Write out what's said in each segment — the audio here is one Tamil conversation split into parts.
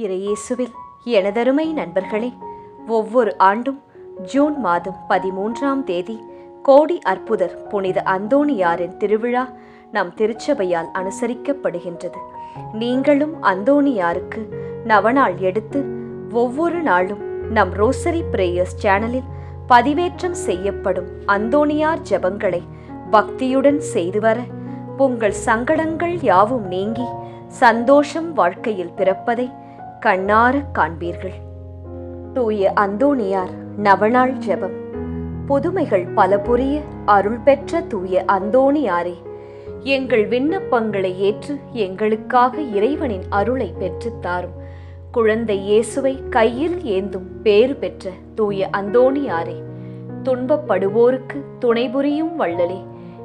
இறையேசுவில் எனதருமை நண்பர்களே ஒவ்வொரு ஆண்டும் ஜூன் மாதம் பதிமூன்றாம் தேதி கோடி அற்புதர் புனித அந்தோணியாரின் திருவிழா நம் திருச்சபையால் அனுசரிக்கப்படுகின்றது. நீங்களும் அந்தோணியாருக்கு நவநாள் எடுத்து ஒவ்வொரு நாளும் நம் ரோசரி பிரேயர்ஸ் சேனலில் பதிவேற்றம் செய்யப்படும் அந்தோணியார் ஜெபங்களை பக்தியுடன் செய்து வர உங்கள் சங்கடங்கள் யாவும் நீங்கி சந்தோஷம் வாழ்க்கையில் பிறப்பதை கண்ணார காண்பீர்கள். தூய அந்தோணியார் நவநாள் ஜெபம். புதுமைகள் பல புரிய அருள் பெற்ற தூய அந்தோணியாரே எங்கள் விண்ணப்பங்களை ஏற்று எங்களுக்காக இறைவனின் அருளை பெற்றுத் தாரும். குழந்தை இயேசுவை கையில் ஏந்தும் பேறு பெற்ற தூய அந்தோணியாரே துன்பப்படுவோருக்கு துணைபுரியும் வள்ளலே.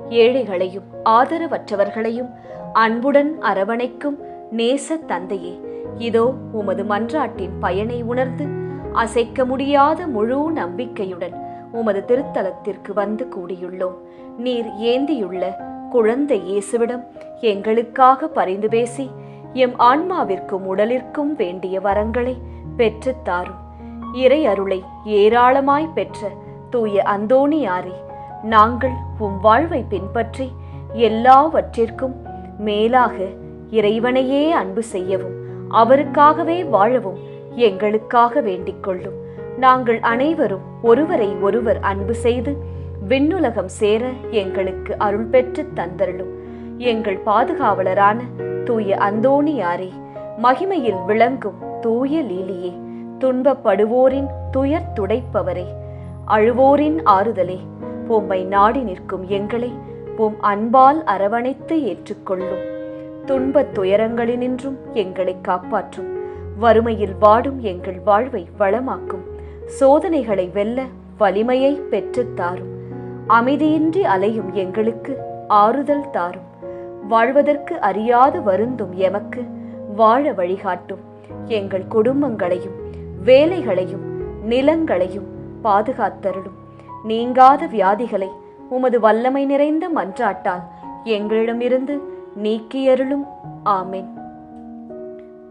ஏழைகளையும் ஆதரவற்றவர்களையும் அன்புடன் அரவணைக்கும் நேச தந்தையே இதோ உமது மன்றாட்டின் பயனை உணர்ந்து அசைக்க முடியாத முழு நம்பிக்கையுடன் உமது திருத்தலத்திற்கு வந்து கூடியுள்ளோம். நீர் ஏந்தியுள்ள குழந்தை இயேசுவிடம் எங்களுக்காக பரிந்து பேசி எம் ஆன்மாவிற்கும் உடலிற்கும் வேண்டிய வரங்களை பெற்றுத் தாரும். இறை அருளை ஏராளமாய் பெற்ற தூய அந்தோணியாரே நாங்கள் உம் வாழ்வை பின்பற்றி எல்லாவற்றிற்கும் மேலாக இறைவனையே அன்பு செய்யவும் அவருக்காகவே வாழவும் எங்களுக்காக வேண்டிக் கொள்ளும் நாங்கள் அனைவரும் ஒருவரை ஒருவர் அன்பு செய்து விண்ணுலகம் சேர எங்களுக்கு அருள் பெற்று தந்தருளும். எங்கள் பாதுகாவலரான தூய அந்தோணியாரே மகிமையில் விளங்கும் தூய லீலியே துன்பப்படுவோரின் துயர் துடைப்பவரே. அழுவோரின் ஆறுதலே உம்மை நாடி நிற்கும் எங்களை உம் அன்பால் அரவணைத்து ஏற்றுக்கொள்ளும். துன்பத் துயரங்களினின்றும் எங்களை காப்பாற்றும். வறுமையில் வாடும் எங்கள் வாழ்வை வளமாக்கும். சோதனைகளை வெல்ல வலிமையை பெற்றுத்தாரும் அமைதியின்றி அலையும் எங்களுக்கு ஆறுதல் தாரும். வாழ்வதற்கு அறியாது வருந்தும் எமக்கு வாழ வழிகாட்டும். எங்கள் குடும்பங்களையும் வேலைகளையும் நிலங்களையும் பாதுகாத்தருளும் நீங்காத வியாதிகளை உமது வல்லமை நிறைந்த மன்றாட்டால் எங்களிடமிருந்து நீக்கியருளும். ஆமேன்.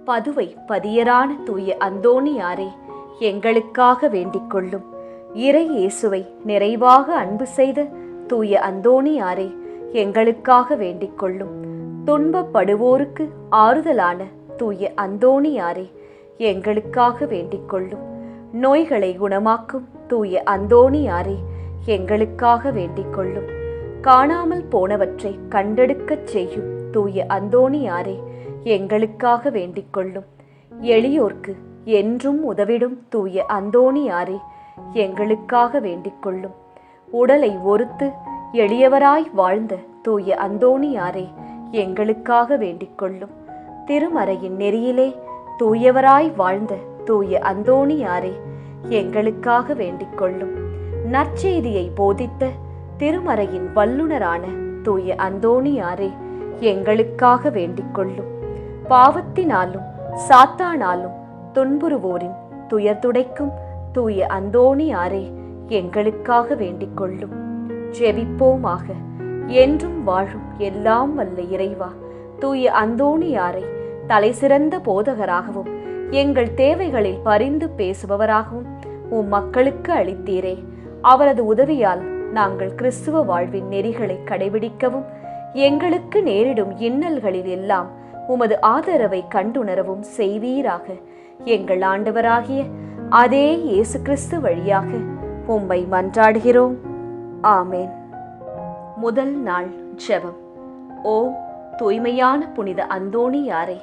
பதுவை பதியரான தூய அந்தோணியாரே எங்களுக்காக வேண்டிக் கொள்ளும் இறை இயேசுவை நிறைவாக அன்பு செய்த தூய அந்தோணியாரே எங்களுக்காக வேண்டிக் கொள்ளும் துன்பப்படுவோருக்கு ஆறுதலான தூய அந்தோணியாரே எங்களுக்காக வேண்டிக் கொள்ளும் நோய்களை குணமாக்கும் தூய அந்தோணியாரே எங்களுக்காக வேண்டிக் கொள்ளும் காணாமல் போனவற்றை கண்டெடுக்கச் செய்யும் தூய அந்தோணியாரே எங்களுக்காக வேண்டிக் கொள்ளும். எளியோர்க்கு என்றும் உதவிடும் தூய அந்தோணியாரே எங்களுக்காக வேண்டிக் கொள்ளும். உடலை ஒருத்து எளியவராய் வாழ்ந்த தூய அந்தோணியாரே எங்களுக்காக வேண்டிக் கொள்ளும். திருமறையின் நெறியிலே தூயவராய் வாழ்ந்த தூய அந்தோணியாரே எங்களுக்காக வேண்டிக் கொள்ளும். நற்செய்தியை போதித்த திருமறையின் வல்லுனரான தூய அந்தோணியாரே எங்களுக்காக வேண்டிக் கொள்ளும் பாவத்தினாலும் சாத்தானாலும் துன்புறுவோரின் துயர் துடைக்கும் தூய அந்தோணியாரே எங்களுக்காக வேண்டிக் கொள்ளும் ஜெபிப்போமாக என்றும் வாழும் எல்லாம் வல்ல இறைவா தூய அந்தோணியாரை தலை சிறந்த போதகராகவும் எங்கள் தேவைகளில் பரிந்து பேசுபவராகவும் உம் மக்களுக்கு அளித்தீரே. அவரது உதவியால் நாங்கள் கிறிஸ்துவ வாழ்வின் நெறிகளை கடைபிடிக்கவும் எங்களுக்கு நேரிடும் இன்னல்களில் எல்லாம் உமது ஆதரவை கண்டுணரவும் செய்வீராக. எங்கள் ஆண்டவராகிய அதே இயேசு கிறிஸ்து வழியாக உம்மை மன்றாடுகிறோம். ஆமேன். முதல் நாள் ஜெபம். ஓ தூய்மையான புனித அந்தோணியாரே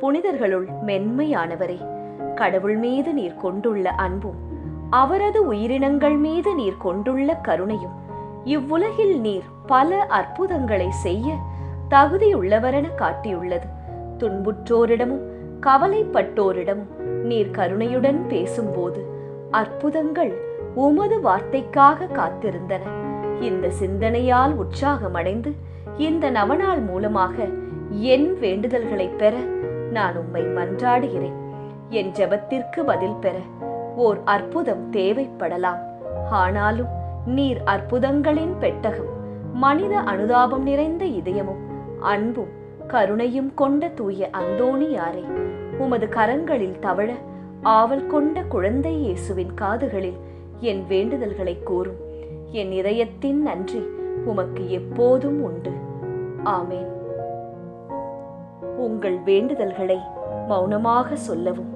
புனிதர்களுள் மென்மையானவரே கடவுள் மீது நீர் கொண்டுள்ள அன்பும் அவரது உயிரினங்கள் மீது நீர் கொண்டுள்ள கருணையும் இவ்வுலகில் நீர் பல அற்புதங்களை செய்ய தகுதியுள்ளவரென காட்டியுள்ளது. துன்புற்றோரிடமும் கவலைப்பட்டோரிடமும் நீர் கருணையுடன் பேசும்போது அற்புதங்கள் உமது வார்த்தைக்காக காத்திருந்தன. இந்த சிந்தனையால் உற்சாகமடைந்து இந்த நவநாள் மூலமாக என் வேண்டுதல்களை பெற நான் உம்மை மன்றாடுகிறேன். என் ஜெபத்திற்கு பதில் பெற ஓர் அற்புதம் தேவைப்படலாம். ஆனாலும் நீர் அற்புதங்களின் பெட்டகம் மனித அனுதாபம் நிறைந்த இதயமும் அன்பும் கருணையும் கொண்ட தூய அந்தோணியாரே உமது கரங்களில் தவழ ஆவல் கொண்ட குழந்தை இயேசுவின் காதுகளில் என் வேண்டுதல்களை கூறும். என் இதயத்தின் நன்றி உமக்கு எப்போதும் உண்டு. ஆமேன். உங்கள் வேண்டுதல்களை மௌனமாக சொல்லவும்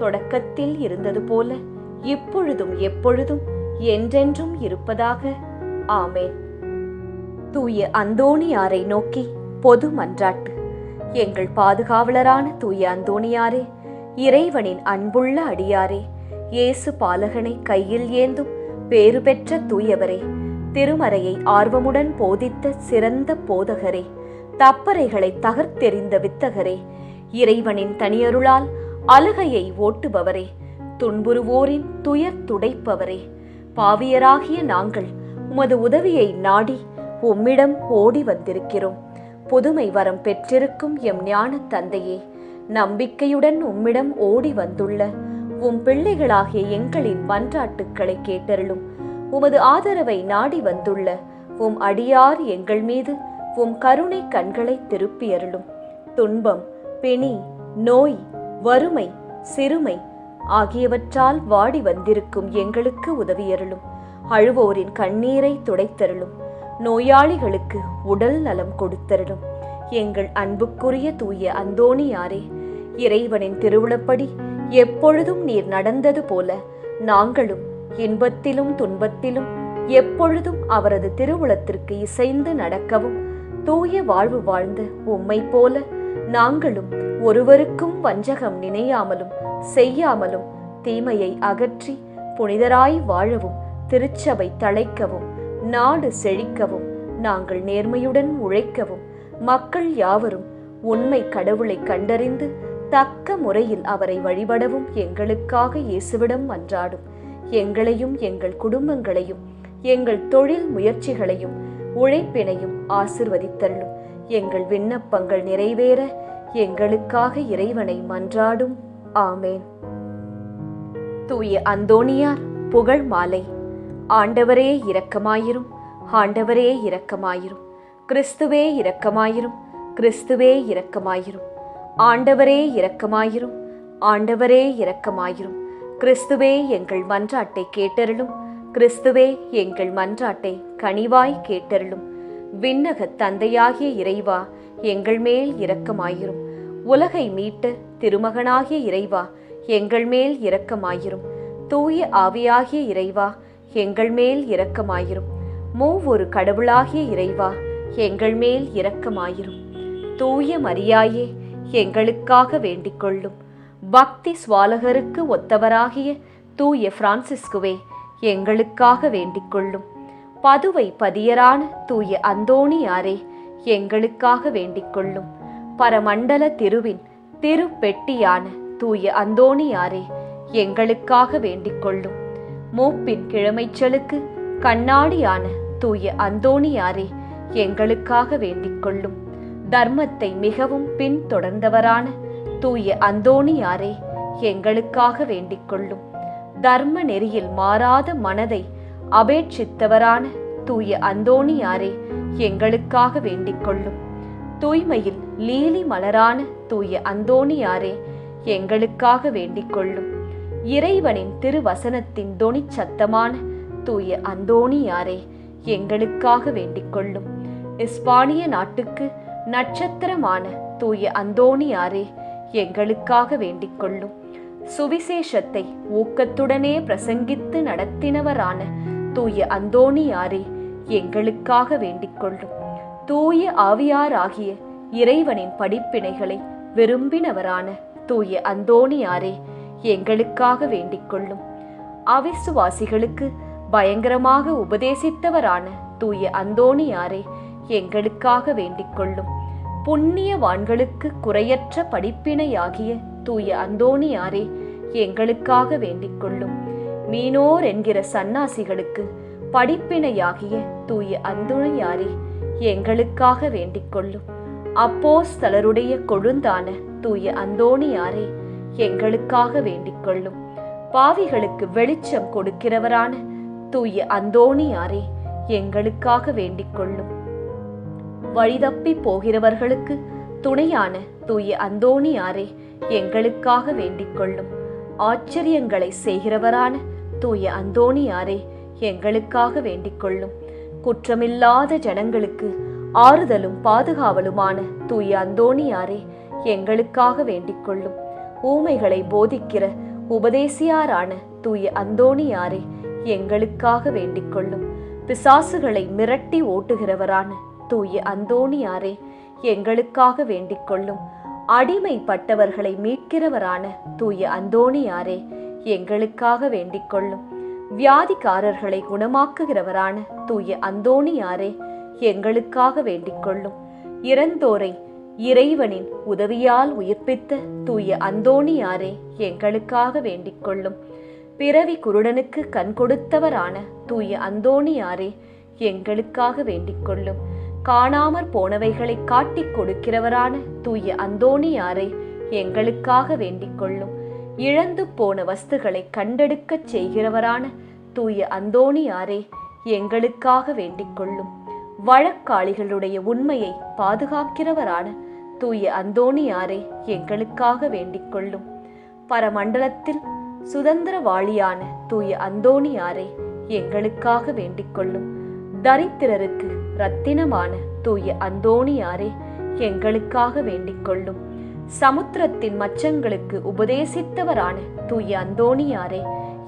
தொடக்கத்தில் இருந்தது போல இப்பொழுதும் எப்பொழுதும் என்றென்றும் இருப்பதாக. ஆமேன். தூய அந்தோணியாரை நோக்கி பொது மன்றாட்டு. எங்கள் பாதுகாவலரான தூய அந்தோணியாரே இறைவனின் அன்புள்ள அடியாரே இயேசு பாலகனை கையில் ஏந்தும் பேறு பெற்ற தூயவரே திருமறையை ஆர்வமுடன் போதித்த சிறந்த போதகரே தப்பறைகளை தகர்த்தெறிந்த வித்தகரே இறைவனின் தனியருளால் அழுகையை ஓட்டுபவரே துன்புறுவோரின் துயர் துடைப்பவரே. பாவியராகிய நாங்கள் உமது உதவியை நாடி உம்மிடம் ஓடி வந்திருக்கிறோம். புதுமை வரம் பெற்றிருக்கும் எம் ஞான தந்தையே நம்பிக்கையுடன் உம்மிடம் ஓடி வந்துள்ள உம் பிள்ளைகளாகிய எங்களின் மன்றாட்டுக்களை கேட்டருளும். உமது ஆதரவை நாடி வந்துள்ள உம் அடியார் எங்கள் மீது உம் கருணை கண்களை திருப்பியருளும். துன்பம் பிணி நோய் வறுமை சிறுமை ஆகியவற்றால் வாடி வந்திருக்கும் எங்களுக்கு உதவியருளும். அழுவோரின் கண்ணீரை துடைத்தருளும். நோயாளிகளுக்கு உடல் நலம் கொடுத்தருளும். எங்கள் அன்புக்குரிய தூய அந்தோணியாரே இறைவனின் திருவுளப்படி எப்பொழுதும் நீர் நடந்தது போல நாங்களும் இன்பத்திலும் துன்பத்திலும் எப்பொழுதும் அவரது திருவுளத்திற்கு இசைந்து நடக்கவும் தூய வாழ்வு வாழ்ந்த உம்மை போல நாங்களும் ஒருவருக்கும் வஞ்சகம் நினையாமலும் செய்யாமலும் தீமையை அகற்றி புனிதராய் வாழவும் திருச்சபை தழைக்கவும் நாடு செழிக்கவும் நாங்கள் நேர்மையுடன் உழைக்கவும் மக்கள் யாவரும் உண்மை கடவுளை கண்டறிந்து தக்க முறையில் அவரை வழிபடவும் எங்களுக்காக இயேசுவிடம் மன்றாடும் எங்களையும் எங்கள் குடும்பங்களையும் எங்கள் தொழில் முயற்சிகளையும் உழைப்பினையும் ஆசிர்வதித்தள்ளும் எங்கள் விண்ணப்பங்கள் நிறைவேற எங்களுக்காக இறைவனை மன்றாடும். ஆமேன். தூய அந்தோணியார் புகழ் மாலை. ஆண்டவரே இரக்கமாயிரும் ஆண்டவரே இரக்கமாயிரும். கிறிஸ்துவே இரக்கமாயிரும் கிறிஸ்துவே இரக்கமாயிரும். ஆண்டவரே இரக்கமாயிரும் ஆண்டவரே இரக்கமாயிரும். கிறிஸ்துவே எங்கள் மன்றாட்டை கேட்டருளும் கிறிஸ்துவே எங்கள் மன்றாட்டை கனிவாய் கேட்டருளும். விண்ணக தந்தையாகிய இறைவா எங்கள் மேல் இரக்கமாயிரும். உலகை மீட்ட திருமகனாகிய இறைவா எங்கள் மேல் இரக்கமாயிரும். தூய ஆவியாகிய இறைவா எங்கள் மேல் இரக்கமாயிரும். மூவொரு கடவுளாகிய இறைவா எங்கள் மேல் இரக்கமாயிரும். தூய மரியாயே எங்களுக்காக வேண்டிக் கொள்ளும் பக்தி சுவாலகருக்கு ஒத்தவராகிய தூய பிரான்சிஸ்குவே எங்களுக்காக வேண்டிக் கொள்ளும் பதுவை பதியரான தூய அந்தோணியாரே எங்களுக்காக வேண்டிக் கொள்ளும் பரமண்டல திருவின் திருப்பெட்டியான தூய அந்தோணியாரே எங்களுக்காக வேண்டிக் கொள்ளும் மூப்பின் கிழமைச்சலுக்கு கண்ணாடியான தூய அந்தோணியாரே எங்களுக்காக வேண்டிக் கொள்ளும் தர்மத்தை மிகவும் பின்தொடர்ந்தவரான தூய அந்தோணியாரே எங்களுக்காக வேண்டிக் கொள்ளும் தர்ம நெறியில் மாறாத மனதை அபேட்சித்தவரான தூய அந்தோணியாரே எங்களுக்காக வேண்டிக் கொள்ளும் தூய்மையில் லீலி மலரான தூய அந்தோணியாரே எங்களுக்காக வேண்டிக் கொள்ளும் இறைவனின் திருவசனத்தின் தொனி சத்தமான தூய அந்தோணியாரே எங்களுக்காக வேண்டிக் கொள்ளும் இஸ்பானிய நாட்டுக்கு நட்சத்திரமான தூய அந்தோணியாரே எங்களுக்காக வேண்டிக் கொள்ளும் சுவிசேஷத்தை ஊக்கத்துடனே பிரசங்கித்து நடத்தினவரான தூய அந்தோணியாரே எங்களுக்காக வேண்டிக்கொள்ளும் தூய ஆவியாராகிய இறைவனின் படிப்பினைகளை விரும்பினவரான தூய அந்தோணியாரே எங்களுக்காக வேண்டிக்கொள்ளும் அவிசுவாசிகளுக்கு பயங்கரமாக உபதேசித்தவரான தூய அந்தோணியாரே எங்களுக்காக வேண்டிக்கொள்ளும் புண்ணியவான்களுக்கு குறையற்ற படிப்பினையாகிய தூய அந்தோணியாரே எங்களுக்காக வேண்டிக்கொள்ளும் மீனோர் என்கிற சன்னாசிகளுக்கு படிப்பினையாகிய தூய அந்துணையாரே எங்களுக்காக வேண்டிக் கொள்ளும் அப்போஸ்தலருடைய கொழுந்தான தூய அந்தோணியாரே எங்களுக்காக வேண்டிக் கொள்ளும் பாவிகளுக்கு வெளிச்சம் கொடுக்கிறவரான தூய அந்தோணியாரே எங்களுக்காக வேண்டிக் கொள்ளும் வழிதப்பி போகிறவர்களுக்கு துணையான தூய அந்தோணியாரே எங்களுக்காக வேண்டிக் கொள்ளும் ஆச்சரியங்களை செய்கிறவரான தூய அந்தோணியாரே எங்களுக்காக வேண்டிக் கொள்ளும் குற்றமில்லாத ஜனங்களுக்கு ஆறுதலும் பாதுகாவலுமான தூய அந்தோணியாரே எங்களுக்காக வேண்டிக் கொள்ளும் ஊமைகளை போதிக்கிற உபதேசியாரான தூய அந்தோணியாரே எங்களுக்காக வேண்டிக் கொள்ளும் பிசாசுகளை மிரட்டி ஓட்டுகிறவரான தூய அந்தோணியாரே எங்களுக்காக வேண்டிக் கொள்ளும் அடிமைப்பட்டவர்களை மீட்கிறவரான தூய அந்தோணியாரே எங்களுக்காக வேண்டிக் கொள்ளும் வியாதிக்காரர்களை குணமாக்குகிறவரான தூய அந்தோணியாரே எங்களுக்காக வேண்டிக் கொள்ளும் இறந்தோரை இறைவனின் உதவியால் உயிர்ப்பித்த தூய அந்தோணியாரே எங்களுக்காக வேண்டிக் கொள்ளும் பிறவி குருடனுக்கு கண் கொடுத்தவரான தூய அந்தோணியாரே எங்களுக்காக வேண்டிக் கொள்ளும் காணாமற் போனவைகளை காட்டிக் கொடுக்கிறவரான தூய அந்தோணியாரே எங்களுக்காக வேண்டிக் கொள்ளும் இழந்து போன வஸ்துகளை கண்டெடுக்கச் செய்கிறவரான தூய அந்தோணியாரே எங்களுக்காக வேண்டிக் கொள்ளும் வழக்காளிகளுடைய உண்மையை பாதுகாக்கிறவரான தூய அந்தோணியாரே எங்களுக்காக வேண்டிக் கொள்ளும் பரமண்டலத்தில் சுதந்திரவாளியான தூய அந்தோணியாரே எங்களுக்காக வேண்டிக் கொள்ளும் தரித்திரருக்கு ரத்தினமான தூய அந்தோணியாரே எங்களுக்காக வேண்டிக் கொள்ளும் சமுத்திரத்தின் மச்சங்களுக்கு உபதேசித்தவரான தூய அந்தோணியாரே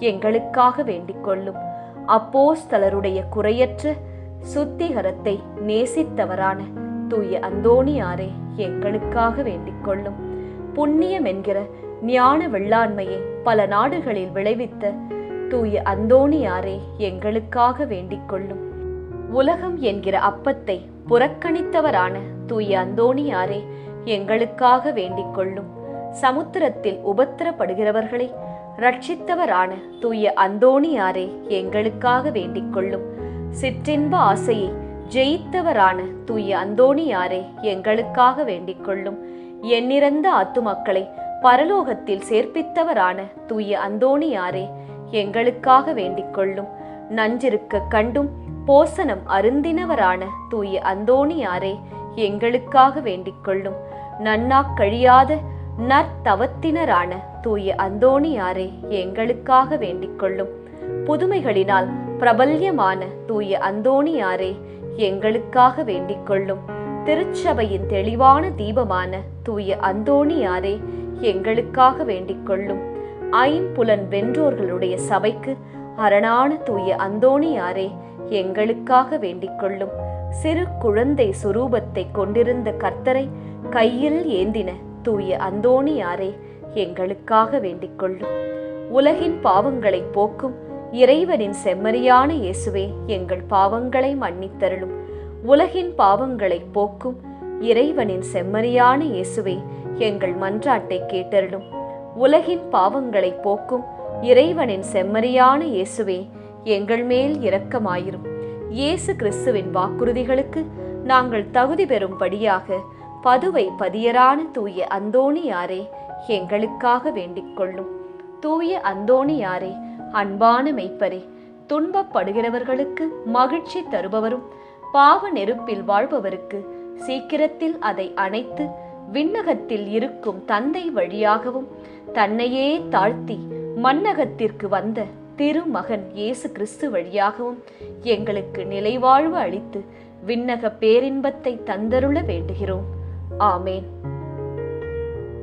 எங்களுக்காக வேண்டிக் கொள்ளும் அப்போஸ்தலருடைய குறையற்ற சுத்திகரத்தை நேசித்தவரான தூய அந்தோணியாரே எங்களுக்காக வேண்டிக் கொள்ளும் புண்ணியம் என்கிற ஞான வெள்ளாண்மையை பல நாடுகளில் விளைவித்த தூய அந்தோணியாரே எங்களுக்காக வேண்டிக் கொள்ளும் உலகம் என்கிற அப்பத்தை புறக்கணித்தவரான தூய அந்தோணியாரே எங்களுக்காக வேண்டிக் கொள்ளும் சமுத்திரத்தில் உபத்திரப்படுகிறவர்களை ரட்சித்தவரான தூய அந்தோணியாரே எங்களுக்காக வேண்டிக் கொள்ளும் சிற்றின்ப ஆசையை ஜெயித்தவரான தூய அந்தோணியாரே எங்களுக்காக வேண்டிக் கொள்ளும் எண்ணிறந்த ஆத்துமக்களை பரலோகத்தில் சேர்ப்பித்தவரான தூய அந்தோணியாரே எங்களுக்காக வேண்டிக் கொள்ளும் நஞ்சிருக்க கண்டும் போசனம் அருந்தினவரான தூய அந்தோணியாரே எங்களுக்காக வேண்டிக் கொள்ளும் நன்னாக் கழியாத நற்தவத்தினரான தூய அந்தோணியாரே எங்களுக்காக வேண்டிக் கொள்ளும். புதுமைகளினால் பிரபல்யமான தூய அந்தோணியாரே எங்களுக்காக வேண்டிக் கொள்ளும். திருச்சபையின் தெளிவான தீபமான தூய அந்தோணியாரே எங்களுக்காக வேண்டிக் கொள்ளும். ஐம்புலன் வென்றோர்களுடைய சபைக்கு அரணான தூய அந்தோணியாரே எங்களுக்காக வேண்டிக் கொள்ளும். சிறு குழந்தை சுரூபத்தை கொண்டிருந்த கர்த்தரை கையில் ஏந்தின தூய அந்தோணியாரே எங்களுக்காக வேண்டிக் கொள்ளும் உலகின் பாவங்களை போக்கும் இறைவனின் செம்மறியான இயேசுவே எங்கள் பாவங்களை மன்னித்தருளும். உலகின் பாவங்களை போக்கும் இறைவனின் செம்மறியான இயேசுவே எங்கள் மன்றாட்டை கேட்டருளும். உலகின் பாவங்களை போக்கும் இறைவனின் செம்மறியான இயேசுவே எங்கள் மேல் இரக்கமாயிரும். இயேசு கிறிஸ்துவின் வாக்குறுதிகளுக்கு நாங்கள் தகுதி பெறும்படியாக பதுவை பதியரான தூய அந்தோணியாரே எங்களுக்காக வேண்டிக் கொள்ளும். தூய அந்தோணியாரே அன்பான மெய்ப்பரே துன்பப்படுகிறவர்களுக்கு மகிழ்ச்சி தருபவரும் பாவ நெருப்பில் வாழ்பவருக்கு சீக்கிரத்தில் அதை அணைத்து விண்ணகத்தில் இருக்கும் தந்தை வழியாகவும் தன்னையே தாழ்த்தி மன்னகத்திற்கு வந்த திருமகன் இயேசு கிறிஸ்து வழியாகவும் எங்களுக்கு நிலைவாழ்வு அளித்து விண்ணக பேரின்பத்தை தந்தருள வேண்டுகிறோம். ஆமேன்.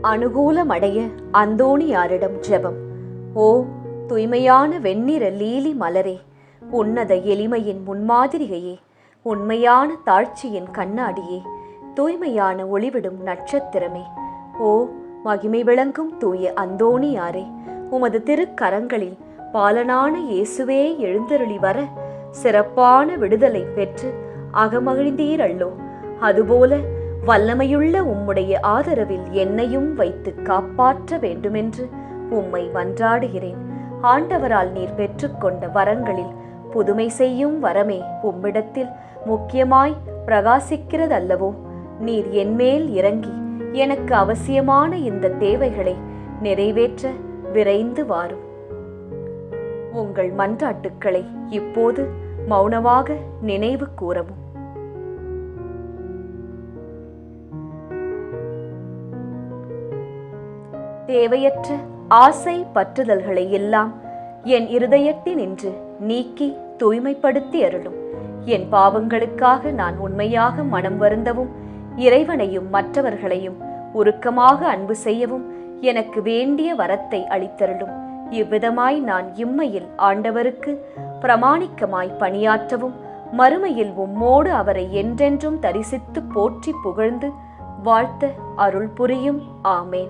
அனுகூலமடைய அந்தோணியாரிடம் ஜெபம். ஓ தூய்மையான வெண்ணிற லீலி மலரே உன்னத எளிமையின் முன்மாதிரிகையே உண்மையான தாழ்ச்சியின் கண்ணாடியே தூய்மையான ஒளிவிடும் நட்சத்திரமே. ஓ மகிமை விளங்கும் தூய அந்தோணியாரே உமது திருக்கரங்களில் பாலனான இயேசுவே எழுந்தருளி வர சிறப்பான விடுதலை பெற்று அகமகிழ்ந்தீரல்லோ அதுபோல வல்லமையுள்ள உம்முடைய ஆதரவில் என்னையும் வைத்து காப்பாற்ற வேண்டுமென்று உம்மை மன்றாடுகிறேன். ஆண்டவரால் நீர் பெற்றுக்கொண்ட வரங்களில் புதுமை செய்யும் வரமே உம்மிடத்தில் முக்கியமாய் பிரகாசிக்கிறதல்லவோ. நீர் என்மேல் இறங்கி எனக்கு அவசியமான இந்த தேவைகளை நிறைவேற்ற விரைந்து வாரும். உங்கள் மன்றாட்டுக்களை இப்போது மௌனமாக நினைவு கூறவும். தேவையற்ற ஆசை பற்றுதல்களை எல்லாம் என் இருதயத்தினின்று நீக்கி தூய்மைப்படுத்தி அருளும். என் பாவங்களுக்காக நான் உண்மையாக மனம் வருந்தவும் இறைவனையும் மற்றவர்களையும் உருக்கமாக அன்பு செய்யவும் எனக்கு வேண்டிய வரத்தை அளித்தருளும். இவ்விதமாய் நான் இம்மையில் ஆண்டவருக்கு பிரமாணிக்கமாய் பணியாற்றவும் மறுமையில் உம்மோடு அவரை என்றென்றும் தரிசித்து போற்றி புகழ்ந்து வாழ்த்த அருள் புரியும் ஆமேன்.